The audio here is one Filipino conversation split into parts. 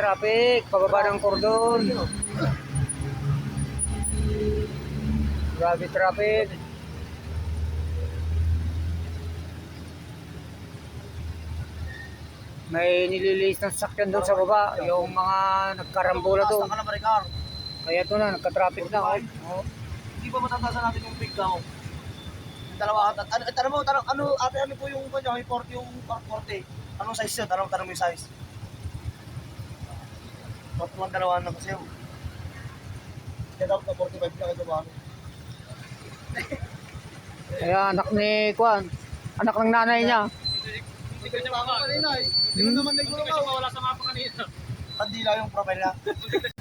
traffic, pababa ng kordon. Grabe traffic. May nililis ng sakyan doon sa baba, yung mga nagkarambola doon. Kaya ito na, nagka-traffic na. Oh. Oh. Hindi ba matatasan natin yung big daw? Dalawa ata. Ano, tanong mo, tanong, ano, ate, ano po yung kanya? May 40 yung 40. Anong size yun? Tanong, tanong mo yung size. Ba't naman dalawa na kasi yun? Kaya dapat na 45 na kayo ba? Kaya anak ni Kwan, anak ng nanay niya. Hindi ka niya eh. Hindi mo naman nagulong ako. Wala sa mapa kanina. Kandila yung profile niya.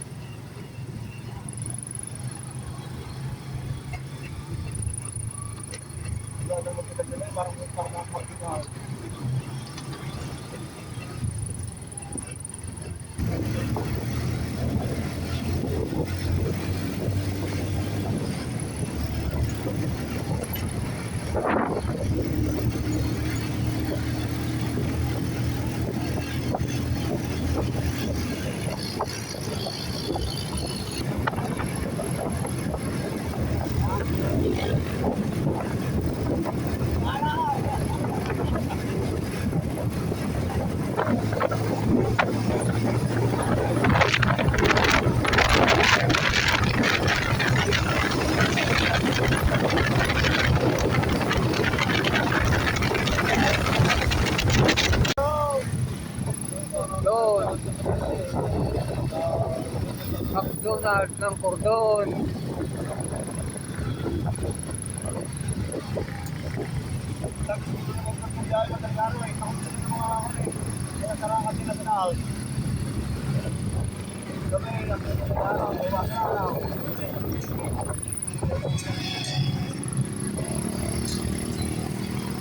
Doon. McDonald's ng kordon.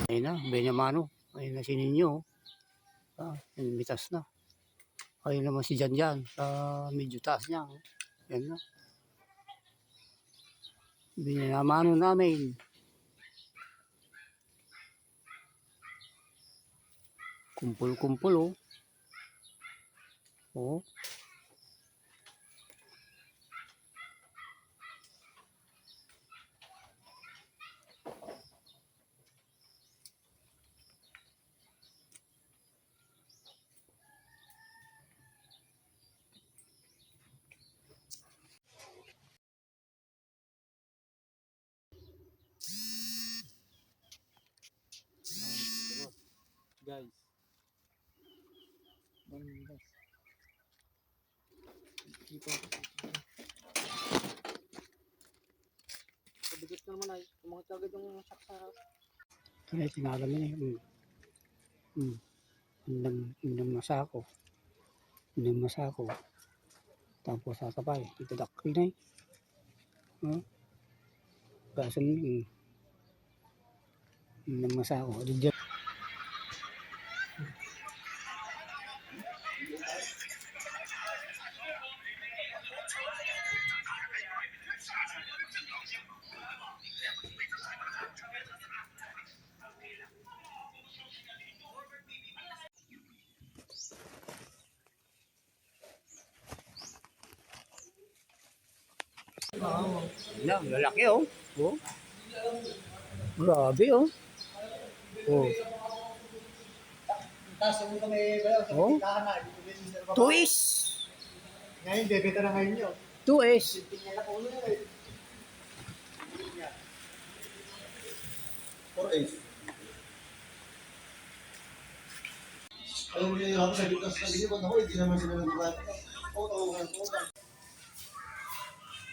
Ayun na, Benyamano. Ayun na si Ninyo. Ah, yung mitas na. Ayun naman si Jan Jan sa medyo taas niya. Yan na. Binamano namin. Kumpul-kumpul oh. Oh. Guys. Bandas. Dito. Pabigat na naman ay. Kumakit agad yung sak sa Ay, tinalam niya. Hmm. Hmm. Indam, indam na sako. Indam na sako. Tapos sasabay. Ito dakil na eh. Oh. Gasan hmm. Indam na sako. Di dyan. Yan, lalaki oh. Oh. Grabe oh. Oh. Tapos yung kami, bayaw, sa Oh. pagkitahan na, hindi ko din siya mababa. Tuis. Ngayon, bebeta na ngayon yun. Tuis. Tingnan na ulo na eh. Niya yung ako sa dito sa sabi niyo, ba't ako hindi naman sila nagbuhat? Oo, oo, oo, oo.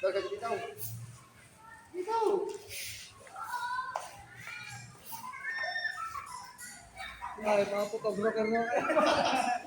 Dagat bitaw. Bitaw. Ay, mga photographer mo.